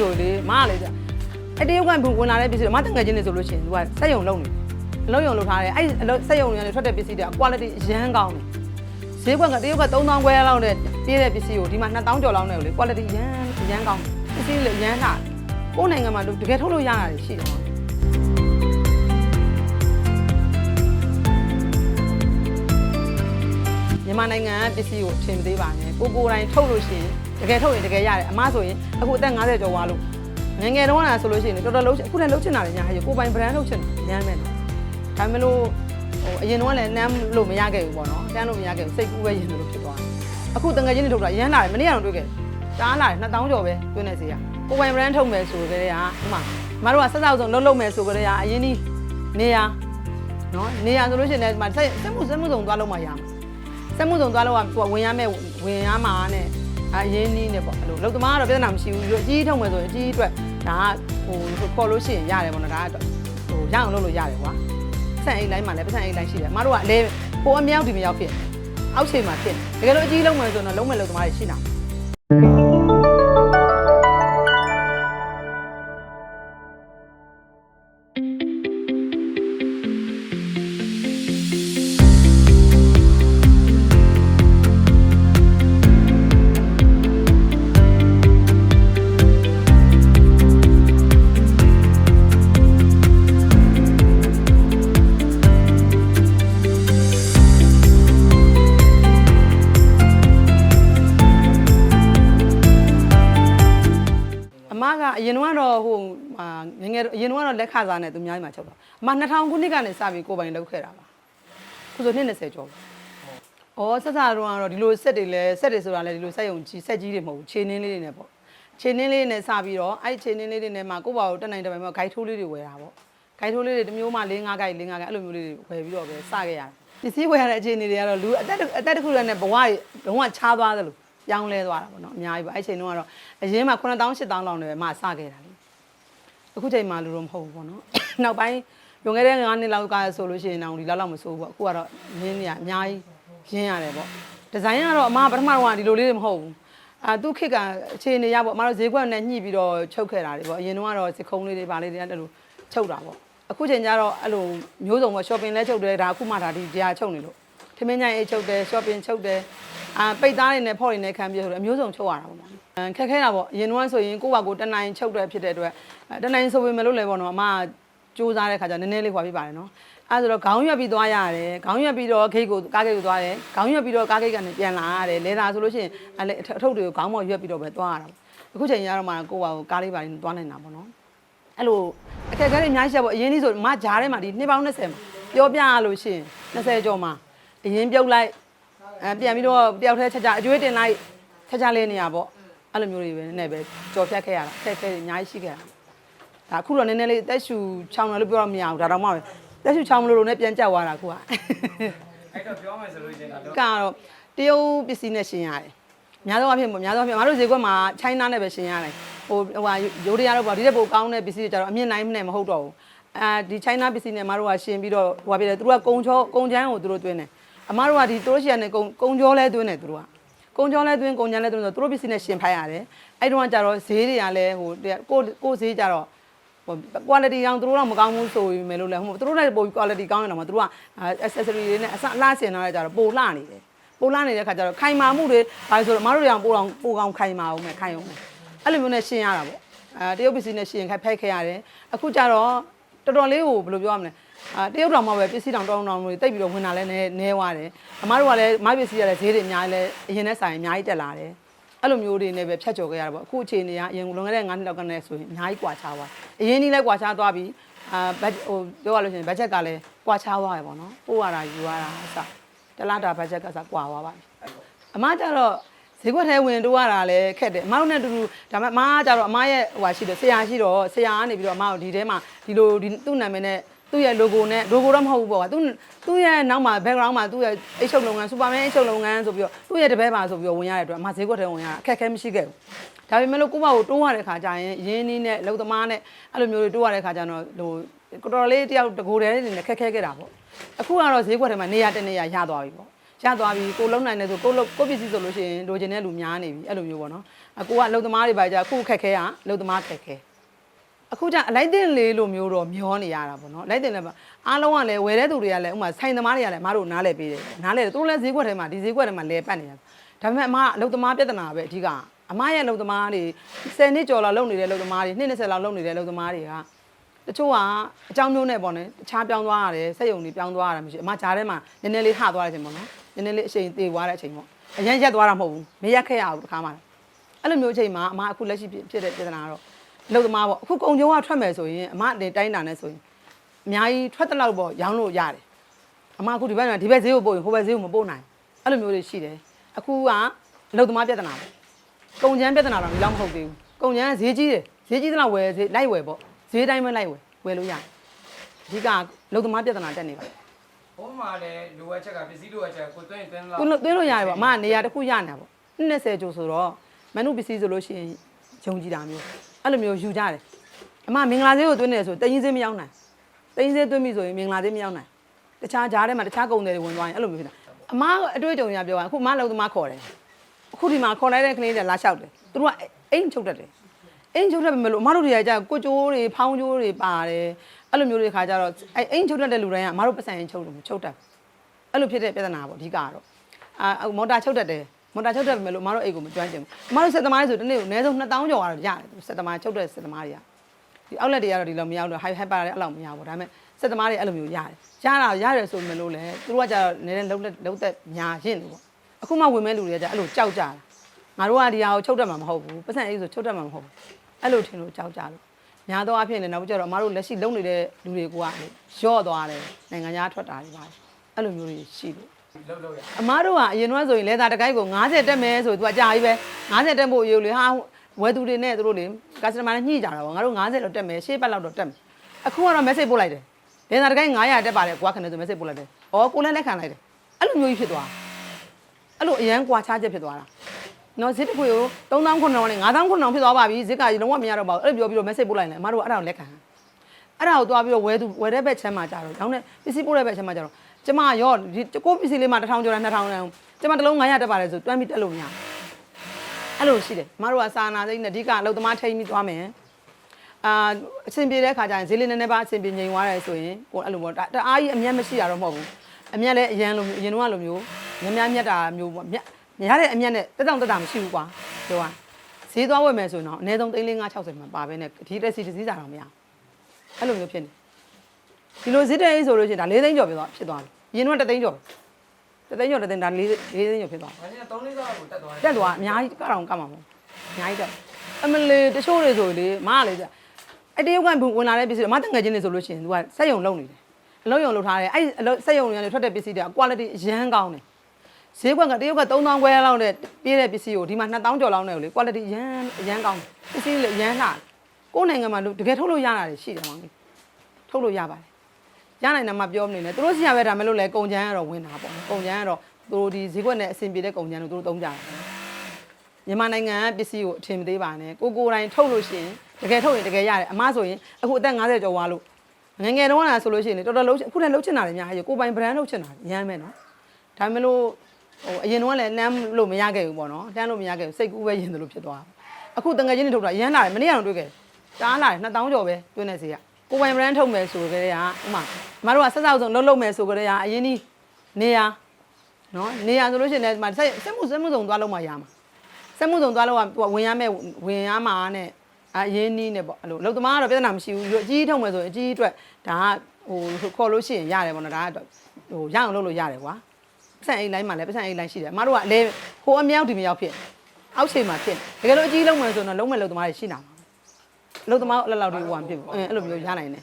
တွေဆိုလေမကလေကြာအဲ့တရုတ်ကဝင်လာတဲ့ပစ္စည်းတွေမတငယ်ချင်းတွေဆိုလို့ရှိရင်သူကစက်ယုံလုံးနေအလုံးယုံလုံးထားတယ်အဲ့အလုံးစက်ယုံတွေကနေထွက်တဲ့ပစ္စည်းတွေက quality အရန်ကောင်းတယ်ဈေးကွက်ကတရုတ်က3000ခွဲလောက်နဲ့ပြေးတဲ့ပစ္စည်းကိုဒီမှာ2000ကျော်လောက်နဲ့ကိုလေ quality ရန်ရန်ကောင်းပစ္စည်းလေရန်လာကိုယ်နိုင်ငံမှာတကယ်ထုတ်လို့ရတာတွေရှိတယ် မြန်မာနိုင်ငံကပစ္စည်းကိုအထင်မသေးပါနဲ့ကိုကိုယ်တိုင်ထုတ်လို့ရှိရင်တကယ်ထုတ်ရင်တကယ်ရတယ်အမဆိုရင်အခုအသက်50ကျော်သွားလို့ငယ်ငယ်တုန်းကဆိုလို့ရှိရင်တော်တော်လုံးအခုလည်းလုံးချင်တာတွေညာဟဲ့ကိုပိုင် brand လုံးချင်တယ်ရမ်းမယ်နော်ဒါပေမဲ့လို့ဟိုအရင်တော့လည်းနမ်းလို့မရခဲ့ဘူးပေါ့နော်တန်းလို့မရခဲ့ဘူးစိတ်ကူးပဲရင်လို့ဖြစ်သွားတယ်အခုတငယ်ချင်းတွေထုတ်တာရမ်းလာတယ်မနေ့ကတော့တွေ့ခဲ့တားလာတယ်2000ကျော်ပဲတွင်းနေစီရကိုပိုင် brand ထုတ်မယ်ဆိုကြတဲ့ကဥမာမတို့ကဆက်စောက်ဆုံးလုံးလုံးမယ်ဆိုကြတဲ့ကအရင်ဒီနေရနော်နေရဆိုလို့ရှိရင်လည်းဒီမှာဆက်ဆက်မှုဆက်မှုဆုံးသွားလုံးမှရမှာ စက်မှုစုံသွားလို့ကသူကဝင်ရမယ်ဝင်ရမှာနဲ့အရင်းနီးနေပေါ့အဲ့လိုလုံသမားကတော့ပြဿနာမရှိဘူးအကြီးထုံမယ်ဆိုရင်အကြီးအတွက်ဒါကဟိုပေါ်လို့ရှိရင်ရတယ်ပေါ့နော်ဒါကဟိုရအောင်လုပ်လို့ရတယ်ကွာဆန်အိတ်လိုင်းမှာလည်းပတ်ဆန်အိတ်လိုင်းရှိတယ်အမတို့ကအလဲပိုအမြောက်ဒီမြောက်ဖြစ်အောက်ချိန်မှာဖြစ်တကယ်လို့အကြီးလုံးမယ်ဆိုတော့လုံးမယ်လုံသမားတွေရှိတာ ငယ်ငယ်အရင်ကတော့လက်ခစားနဲ့သူများကြီးမှာချုပ်တော့အမ2000ခုနှစ်ကနေစပြီးကိုယ်ပိုင်လုပ်ခဲ့တာပါခုဆိုနှစ်20ကျော်ပြီဩဆက်စားတော့ကတော့ဒီလိုစက်တွေလဲစက်တွေဆိုတာလဲဒီလိုစက်ယုံကြီးစက်ကြီးတွေမဟုတ်ဘူးခြေနှင်းလေးတွေနဲ့ပေါ့ခြေနှင်းလေးနဲ့စပြီးတော့အဲ့ခြေနှင်းလေးတွေနဲ့မှကိုယ့်ဘာကိုတက်နိုင်တယ်ပဲမှာဂိုက်ထိုးလေးတွေဝယ်တာပေါ့ဂိုက်ထိုးလေးတွေတစ်မျိုးမှ၄၅ဂိုက်၄၅ဂိုက်အဲ့လိုမျိုးလေးတွေဝယ်ပြီးတော့ပဲစခဲ့ရတယ်ပစ္စည်းဝယ်ရတဲ့အခြေအနေတွေကတော့လူအသက်အသက်တစ်ခုတည်းနဲ့ဘဝတွေလုံးဝခြားသွားသလိုပြောင်းလဲသွားတာပေါ့နော်အများကြီးပေါ့အဲ့ချိန်တုန်းကတော့အရင်မှ9000 8000လောက်နဲ့မှစခဲ့တာလေ အခုချိန်မှလူတော့မဟုတ်ဘူးပေါ့နော်နောက်ပိုင်းလွန်ခဲ့တဲ့9နှစ်လောက်ကဆိုလို့ရှိရင်တော့ဒီလောက်လောက်မဆိုးဘူးပေါ့အခုကတော့ရင်းနေရအများကြီးရင်းရတယ်ပေါ့ဒီဇိုင်းကတော့အမပထမတော့ဒီလိုလေးတွေမဟုတ်ဘူးအာသူခေတ်ကအခြေအနေရပေါ့အမတို့ဈေးကွက်နဲ့ညှိပြီးတော့ချုပ်ခဲ့တာတွေပေါ့အရင်တော့ကတော့စစ်ခုံးလေးတွေပါလေးတွေအဲ့လိုချုပ်တာပေါ့အခုချိန်ကျတော့အဲ့လိုမျိုးစုံပေါ့ shopping လဲချုပ်တယ်ဒါအခုမှဒါဒီတရားချုပ်နေလို့ထမင်းညိုင်အိတ်ချုပ်တယ် shopping ချုပ်တယ်အာပိတ်သားတွေနဲ့ဖော့တွေနဲ့ခံပြီးဆိုတော့အမျိုးစုံချုပ်ရတာပေါ့နော် ခက်ခဲတာပေါ့အရင်တော့ဆိုရင်ကိုယ့်ဘာကိုတနိုင်ချုပ်တယ်ဖြစ်တဲ့အတွက်တနိုင်ဆိုပေမဲ့လို့လည်းပေါ့နော်အမကစူးစမ်းတဲ့ခါကျနည်းနည်းလေးခွာပြပါတယ်နော်အဲဆိုတော့ခေါင်းရွက်ပြီးသွားရတယ်ခေါင်းရွက်ပြီးတော့ဂိတ်ကိုကားဂိတ်ကိုသွားတယ်ခေါင်းရွက်ပြီးတော့ကားဂိတ်ကနေပြန်လာရတယ်လဲတာဆိုလို့ရှိရင်အဲလေအထုပ်တွေကိုခေါင်းပေါ်ရွက်ပြီးတော့ပဲသွားရတာပေါ့အခုချိန်ကျတော့မှကိုယ့်ဘာကိုကားလေးပါလေးသွားနိုင်တာပေါ့နော်အဲ့လိုအခက်အခဲတွေအများကြီးရှိရပေါ့အရင်ကြီးဆိုမဂျားထဲမှာဒီနှစ်ပေါင်း20မှာပြောပြရလို့ရှိရင်20ကျော်မှာအရင်ပြုတ်လိုက်အဲပြန်ပြီးတော့တယောက်တည်းချက်ချအကျွေးတင်လိုက်ချက်ချလေးနေရပေါ့ အဲ့လိုမျိုးတွေပဲနည်းနည်းပဲကြော်ဖြတ်ခဲ့ရတာအခက်အခဲတွေအများကြီးရှိခဲ့တာဒါအခုတော့နည်းနည်းလေးတက်ရှူချောင်းတယ်လို့ပြောတော့မရဘူးဒါတော့မှပဲတက်ရှူချောင်းမလို့လို့နဲ့ပြန်ကြောက်သွားတာအခုကအဲ့တော့ပြောမယ်ဆိုလို့ရှိရင်တော့ကတော့တရုတ်ပစ္စည်းနဲ့ရှင်ရတယ်။များသောအားဖြင့်ပေါ့များသောအားဖြင့်ငါတို့ဈေးကွက်မှာ China နဲ့ပဲရှင်ရတယ်။ဟိုဟိုဟာရိုးရရတော့ပေါ့ဒီတဲ့ပိုကောင်းတဲ့ပစ္စည်းတွေကြတော့အမြင့်နိုင်နဲ့မဟုတ်တော့ဘူး။အာဒီ China ပစ္စည်းနဲ့မတို့ကရှင်ပြီးတော့ဟိုဟာပြတယ်သူတို့ကကုံချောကုံချမ်းကိုသူတို့တွင်းတယ်။အမတို့ကဒီသူတို့ရှင်နဲ့ကုံကုံချောလဲတွင်းတယ်သူတို့က။ ကုံချောလဲတွင်းကုံချမ်းလဲတွင်းဆိုသူတို့ပစ္စည်းနဲ့ရှင်ဖိုက်ရတယ်။အဲ့တုန်းကကြတော့ဈေးတွေကလည်းဟိုကိုကိုဈေးကြတော့ဟို quality အောင်သူတို့တော့မကောင်းဘူးဆိုရင်မယ်လို့လဲဟိုသူတို့လည်းပို quality ကောင်းနေတာမှာသူတို့က accessory တွေနဲ့အစအလားဆင်ထားရကြတော့ပိုလှနေတယ်ပိုလှနေတဲ့ခါကျတော့ခိုင်မာမှုတွေဘာလို့ဆိုတော့မတို့တွေအောင်ပိုအောင်ပိုကောင်းခိုင်မာအောင်မယ်ခိုင်အောင်မယ်အဲ့လိုမျိုးနဲ့ရှင်းရတာပေါ့အဲတရုတ်ပစ္စည်းနဲ့ရှင်းခိုင်ဖက်ခဲ့ရတယ်အခုကျတော့တော်တော်လေးကိုဘယ်လိုပြောရမလဲ အာတရုတ်တော်မှပဲပစ္စည်းတောင်တောင်းတောင်းလို့တိတ်ပြီးတော့ဝင်လာလဲနဲနဲသွားတယ်အမားတို့ကလည်းမိုက်ပစ္စည်းရလဲဈေးတွေအများကြီးလဲအရင်နဲ့ဆိုင်အများကြီးတက်လာတယ်အဲ့လိုမျိုးတွေနဲ့ပဲဖြတ်ကျော်ခဲ့ရတာပေါ့အခုအခြေအနေကအရင်လွန်ခဲ့တဲ့9နှစ်လောက်ကနဲ့ဆိုရင်အများကြီးကွာခြားသွားအရင်ကြီးလဲကွာခြားသွားပြီအာဘတ်ဟိုပြောရလို့ရှိရင်ဘတ်ဂျက်ကလည်းကွာခြားသွားရပေါ့နော်ပို့ရတာယူရတာအစတလားတာဘတ်ဂျက်ကစကွာသွားပါပြီအမကျတော့ဈေးကွက်ထဲဝင်တိုးရတာလည်းခက်တယ်အမတို့နဲ့အတူတူဒါပေမဲ့အမကကျတော့အမရဲ့ဟိုဟာရှိတယ်ဆရာရှိတော့ဆရာကနေပြီးတော့အမကိုဒီထဲမှာဒီလိုဒီသူ့နာမည်နဲ့ သူ့ရဲ့ logo နဲ့ logo တော့မဟုတ်ဘူးပေါ့ကွာသူသူ့ရဲ့နောက်မှာ background မှာသူ့ရဲ့အိတ်ချုပ်လုပ်ငန်း Superman အိတ်ချုပ်လုပ်ငန်းဆိုပြီးတော့သူ့ရဲ့တပည့်ပါဆိုပြီးတော့ဝင်ရတဲ့အတွက်အမဈေးကွက်ထဲဝင်ရတာအခက်အခဲမရှိခဲ့ဘူးဒါပေမဲ့လို့ကိုယ့်ဘာကိုတိုးရတဲ့ခါကျရင်ရင်းနှီးနဲ့လုံသမားနဲ့အဲ့လိုမျိုးတွေတိုးရတဲ့ခါကျတော့ဟိုတော်တော်လေးတယောက်တကိုယ်တည်းနေနဲ့ခက်ခဲခဲ့တာပေါ့အခုကတော့ဈေးကွက်ထဲမှာနေရာတစ်နေရာရသွားပြီပေါ့ရသွားပြီကိုလုံးနိုင်တယ်ဆိုကိုလုံးကိုပစ္စည်းဆိုလို့ရှိရင်လိုချင်တဲ့လူများနေပြီအဲ့လိုမျိုးပေါ့နော်အကိုကအလုပ်သမားတွေပါကြအခုခက်ခဲရအလုပ်သမားခက်ခဲ အခုကျအလိုက်တင်လေးလိုမျိုးတော့မျောနေရတာပေါ့နော်လိုက်တင်လည်းအားလုံးကလည်းဝယ်တဲ့သူတွေကလည်းဥမာဆိုင်သမားတွေကလည်းအမတို့နားလဲပေးတယ်နားလဲတယ်သူတို့လည်းဈေးကွက်ထဲမှာဒီဈေးကွက်ထဲမှာလဲပတ်နေတာဒါပေမဲ့အမကအလုပ်သမားပြဿနာပဲအဓိကအမရဲ့အလုပ်သမားတွေ10နှစ်ကျော်လောက်လုပ်နေတဲ့အလုပ်သမားတွေ20လောက်လုပ်နေတဲ့အလုပ်သမားတွေကတချို့ကအကြောင်းမျိုးနဲ့ပေါ့နော်တခြားပြောင်းသွားရတယ်စက်ယုံတွေပြောင်းသွားရတာမရှိဘူးအမဂျားထဲမှာနည်းနည်းလေးဟသွားတဲ့အချိန်ပေါ့နော်နည်းနည်းလေးအချိန်သေးသွားတဲ့အချိန်ပေါ့အရင်ရက်သွားတာမဟုတ်ဘူးမရက်ခဲ့ရဘူးတစ်ခါမှအဲ့လိုမျိုးအချိန်မှာအမအခုလက်ရှိဖြစ်တဲ့ပြဿနာကတော့ လုံသမားပေါ့အခုကုံကျုံကထွက်မယ်ဆိုရင်အမအနေတိုင်းတာနဲ့ဆိုရင်အများကြီးထွက်တဲ့လောက်ပေါ့ရောင်းလို့ရတယ်အမအခုဒီဘက်မှာဒီဘက်ဈေးကိုပို့ရင်ဟိုဘက်ဈေးကိုမပို့နိုင်အဲ့လိုမျိုးတွေရှိတယ်အခုကလုံသမားပြဿနာပေါ့ကုံချမ်းပြဿနာတော့ဒီလောက်မဟုတ်သေးဘူးကုံချမ်းကဈေးကြီးတယ်ဈေးကြီးသလောက်ဝယ်ဈေးလိုက်ဝယ်ပေါ့ဈေးတိုင်းပဲလိုက်ဝယ်ဝယ်လို့ရတယ်အဓိကလုံသမားပြဿနာတက်နေပါဘုံမှာလည်းလိုအပ်ချက်ကပစ္စည်းလိုအပ်ချက်ကိုတွင်းတွင်းလောက်သူသွင်းလို့ရတယ်ပေါ့အမကနေရာတစ်ခုရနေတာပေါ့20ကျော်ဆိုတော့မနုပစ္စည်းဆိုလို့ရှိရင်ယုံကြည်တာမျိုး အဲ့လိုမျိုးယူကြတယ်အမမင်္ဂလာဈေးကိုသွင်းနေတယ်ဆိုတရင်ဈေးမရောက်နိုင်တရင်ဈေးသွင်းပြီဆိုရင်မင်္ဂလာဈေးမရောက်နိုင်တခြားဂျားထဲမှာတခြားကုန်တွေဝင်သွားရင်အဲ့လိုမျိုးဖြစ်တာအမအတွေ့အကြုံရပြောရင်အခုအမလုံသမားခေါ်တယ်အခုဒီမှာခေါ်လိုက်တဲ့ကလေးတွေလာလျှောက်တယ်သူတို့ကအိမ်ချုပ်တတ်တယ်အိမ်ချုပ်တတ်ပြီမလို့အမတို့တွေကကြာကိုကျိုးတွေဖောင်းကျိုးတွေပါတယ်အဲ့လိုမျိုးတွေခါကြတော့အဲ့အိမ်ချုပ်တတ်တဲ့လူတိုင်းကအမတို့ပတ်စံရင်ချုပ်လို့မချုပ်တတ်ဘူးအဲ့လိုဖြစ်တဲ့ပြဿနာပေါ့အဓိကကတော့အာအဲ့မော်တာချုပ်တတ်တယ် မော်တာချုပ်တတ်ပြီမလို့အမတို့အိတ်ကိုမကျွမ်းကျင်ဘူးအမတို့စက်သမားတွေဆိုတနေ့ကိုအနည်းဆုံး2000ကျော်ကတော့ရတယ်စက်သမားချုပ်တဲ့စက်သမားတွေကဒီအောက်လက်တွေကတော့ဒီလိုမရောက်တော့ high high ပါတယ်အဲ့လောက်မရဘူးဒါပေမဲ့စက်သမားတွေအဲ့လိုမျိုးရတယ်ရတာရတယ်ဆိုမလို့လေသူတို့ကကြာတော့နည်းနည်းလုံးလက်လုံးသက်ညာရင့်တယ်ပေါ့အခုမှဝင်မဲ့လူတွေကကြာအဲ့လိုကြောက်ကြတာငါတို့ကဒီဟာကိုချုပ်တတ်မှာမဟုတ်ဘူးပတ်စံအိတ်ဆိုချုပ်တတ်မှာမဟုတ်ဘူးအဲ့လိုထင်လို့ကြောက်ကြလို့များသောအားဖြင့်လည်းနောက်ကျတော့အမားတို့လက်ရှိလုံနေတဲ့လူတွေကရော့သွားတယ်နိုင်ငံခြားထွက်တာတွေပါတယ်အဲ့လိုမျိုးတွေရှိလို့လောက်လောက်ရ အမားတို့ကအရင်ကဆိုရင်လဲသားတကိုက်ကို90တက်မယ်ဆိုသူကအကြာကြီးပဲ90တက်ဖို့အယူလေဟာဝယ်သူတွေနဲ့သူတို့လေကစတမာနဲ့ညှိကြတာပေါ့ငါတို့90လောက်တက်မယ်ရှေ့ပတ်လောက်တော့တက်မယ်အခုကတော့ message ပို့လိုက်တယ်လဲသားတကိုက်900တက်ပါတယ်ကွာခဏဆို message ပို့လိုက်တယ်ဩကိုလည်းလက်ခံလိုက်တယ်အဲ့လိုမျိုးကြီးဖြစ်သွားအဲ့လိုအရန်ကွာခြားချက်ဖြစ်သွားတာနော်ဇစ်တစ်ခွေကို3000ခုနှစ်နဲ့9000ခုနှစ်ဖြစ်သွားပါပြီဇစ်ကလုံးဝမရတော့ပါဘူးအဲ့လိုပြောပြီးတော့ message ပို့လိုက်တယ်အမတို့ကအဲ့ဒါကိုလက်ခံအဲ့ဒါကိုသွားပြီးတော့ဝယ်သူဝယ်တဲ့ဘက်ချမ်းမှာကြတော့ရောင်းတဲ့ပစ္စည်းပို့တဲ့ဘက်ချမ်းမှာကြတော့ ကျမရောဒီကိုပစ္စည်းလေးမှာ1000ကျော်တယ်2000တန်းကျမတစ်လုံး900တက်ပါတယ်ဆိုတွမ်းပြီးတက်လို့မရဘူးအဲ့လိုရှိတယ်အမတို့ကစာနာစိတ်နဲ့အဓိကအလုပ်သမားထိန်းပြီးသွားမယ်အာအဆင်ပြေတဲ့ခါကျရင်ဈေးလေးနည်းနည်းပါအဆင်ပြေငြိမ်သွားတယ်ဆိုရင်ကိုအဲ့လိုပေါ့တအားကြီးအမျက်မရှိတာတော့မဟုတ်ဘူးအမျက်လည်းအရန်လိုအရင်တော့လိုမျိုးများများမြတ်တာမျိုးပေါ့မြတ်ရတဲ့အမျက်နဲ့တက်တောင့်တက်တာမရှိဘူးကွာပြောရဈေးသွားဝယ်မယ်ဆိုရင်တော့အနည်းဆုံး3 5 60မှာပါပဲနဲ့ဒီတက်စီတစ်စီးစာတော့မရအဲ့လိုမျိုးဖြစ်နေ ဒီလိုဈေးတက်ရေးဆိုလို့ရှိရင်ဒါ4သိန်းကျော်ဖြစ်သွားဖြစ်သွားပြီအရင်တော့3သိန်းကျော်3သိန်းကျော်3သိန်းဒါ4 4သိန်းကျော်ဖြစ်သွား။ဒါချင်း3လေးစားကိုတက်သွားတယ်တက်သွားအများကြီးကတော့ကမှာမဟုတ်အများကြီးတက်အမလီတချို့တွေဆိုလေမကလေကြအတရုတ်ကဝင်လာတဲ့ပစ္စည်းမတငယ်ချင်းတွေဆိုလို့ရှိရင် तू ကစက်ယုံလုံနေတယ်အလုံးယုံလုံထားတယ်အဲ့အလုံးစက်ယုံတွေကနေထွက်တဲ့ပစ္စည်းတွေက quality အရန်ကောင်းတယ်ဈေးကွက်ကတရုတ်က3000ခွဲလောက်နဲ့ပြည့်တဲ့ပစ္စည်းကိုဒီမှာ2000ကျော်လောက်နဲ့ကိုလေ quality အရန်အရန်ကောင်းတယ်ပစ္စည်းလည်းအရန်လှတယ်ကိုယ်နိုင်ငံမှာတကယ်ထုတ်လို့ရတာတွေရှိတယ်မောင်ကြီးထုတ်လို့ရပါတယ် ရနိုင်တယ်မှပြောမနေနဲ့သူတို့စီရပဲဒါမဲ့လို့လဲကုံချမ်းကတော့ဝင်တာပေါ့နော်ကုံချမ်းကတော့သူတို့ဒီဈေးကွက်နဲ့အဆင်ပြေတဲ့ကုံချမ်းတို့သူတို့သုံးကြတယ်မြန်မာနိုင်ငံကပစ္စည်းကိုအထင်မသေးပါနဲ့ကိုကိုယ်တိုင်ထုတ်လို့ရှိရင်တကယ်ထုတ်ရင်တကယ်ရတယ်အမဆိုရင်အခုအသက်50ကျော်သွားလို့ငယ်ငယ်တုန်းကဆိုလို့ရှိရင်လေတော်တော်လုံးအခုလည်းလုံးချင်တာလည်းအများကြီးကိုယ်ပိုင် brand လုံးချင်တာရမ်းမယ်နော်ဒါပေမဲ့လို့ဟိုအရင်တော့လည်းနမ်းလို့မရခဲ့ဘူးပေါ့နော်တန်းလို့မရခဲ့ဘူးစိတ်ကူးပဲရင်တယ်လို့ဖြစ်သွားအခုတငယ်ချင်းတွေထုတ်တာရမ်းလာတယ်မနေ့ကတော့တွေ့ခဲ့တားလာတယ်2000ကျော်ပဲတွင်းနေစီက ကိုယ်ပိုင် brand ထုတ်မယ်ဆိုကြတဲ့ကဥမာမတို့ကဆက်ဆောက်ဆုံးလုံးလုံးမယ်ဆိုကြတဲ့ကအရင်ကြီးနေရနော်နေရဆိုလို့ရှိရင်လည်းဒီမှာဆက်ဆက်မှုဆက်မှုစုံသွားလုံးမှရမှာစက်မှုစုံသွားလို့ကသူကဝင်ရမယ်ဝင်ရမှာနဲ့အရင်းနီးနဲ့ပေါ့အဲ့လိုလုံသမားကတော့ပြဿနာမရှိဘူးဒီလိုအကြီးထုံမယ်ဆိုရင်အကြီးအတွက်ဒါကဟိုခေါ်လို့ရှိရင်ရတယ်ပေါ့နော်ဒါကဟိုရအောင်လုပ်လို့ရတယ်ကွာပတ်စံအိတ်လိုင်းမှာလည်းပတ်စံအိတ်လိုင်းရှိတယ်အမတို့ကအလဲဟိုအမြောက်ဒီမြောက်ဖြစ်အောက်ချိန်မှာဖြစ်တကယ်လို့အကြီးလုံးမယ်ဆိုတော့လုံးမယ်လုံသမားတွေရှိနေတာ လုံသမားအလက်လောက်တွေဟိုကဖြစ်ဘူးအဲ့လိုမျိုးရနိုင်တယ်